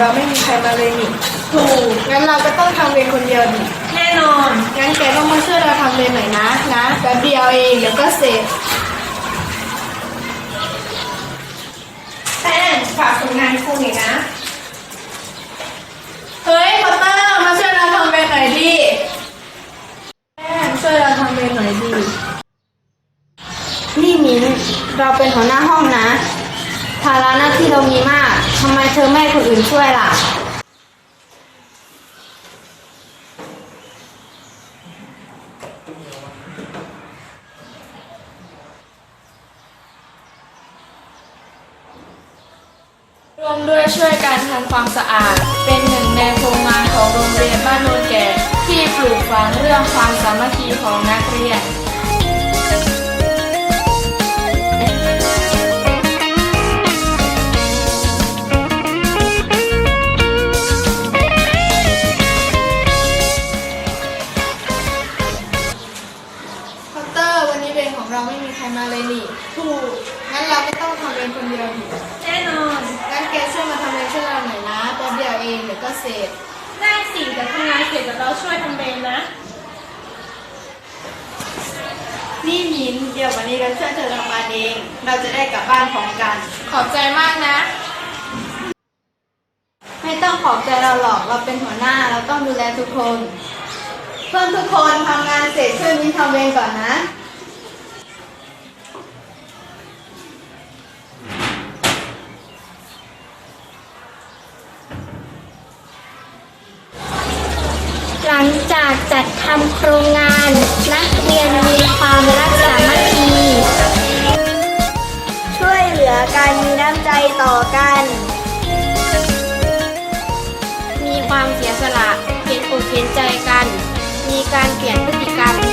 เราไม่มีใครมาเลยนี่ถูกงั้นเราก็ต้องทำเวรคนเดียวดิแน่นอนงั้นแกต้องมาช่วยเราทำเวรหน่อยนะนะแป๊บเดียวเองเดี๋ยวก็เสร็จแป้งฝากผลงานครูหน่อยนะเฮ้ยพอตเตอร์มาช่วยเราทำเวรหน่อยดิแม่ช่วยเราทำเวรหน่อยดินี่มิ้นเราเป็นหัวหน้าห้องนะ ภาระหน้าที่เรามีมากทำไมเธอไม่ให้คนอื่นช่วยล่ะ รวมด้วยช่วยการทำความสะอาด เป็นหนึ่งในโครงงานของโรงเรียนบ้านโนนแก่ ที่ปลูกฝังเรื่องความสามัคคีของนักเรียน เวรของเราไม่มีใครมาเลยนี่ถูกงั้นเราก็ต้องทำเวรคนเดียวดิแน่นอนงั้นแกช่วยมาทำเวรช่วยเราหน่อยนะแป๊บเดียวเองเดี๋ยวก็เสร็จได้สิแต่ทำงานเสร็จแล้วเราช่วยทำเองนะ นี่มิ้นเดี๋ยววันนี้เราช่วยเธอทำงานเอง เราจะได้กลับบ้านพร้อมกัน ขอบใจมากนะ ไม่ต้องขอบใจเราหรอกเราเป็นหัวหน้าเราต้องดูแลทุกคน เพื่อนทุกคนทำงานเสร็จช่วยมิ้นทำเวรก่อนนะ จัดทำโครงงาน นักเรียนมีความรักสามัคคี ช่วยเหลือกันมีน้ำใจต่อกัน มีความเสียสละเห็นอกเห็นใจกัน มีการเปลี่ยนพฤติกรรม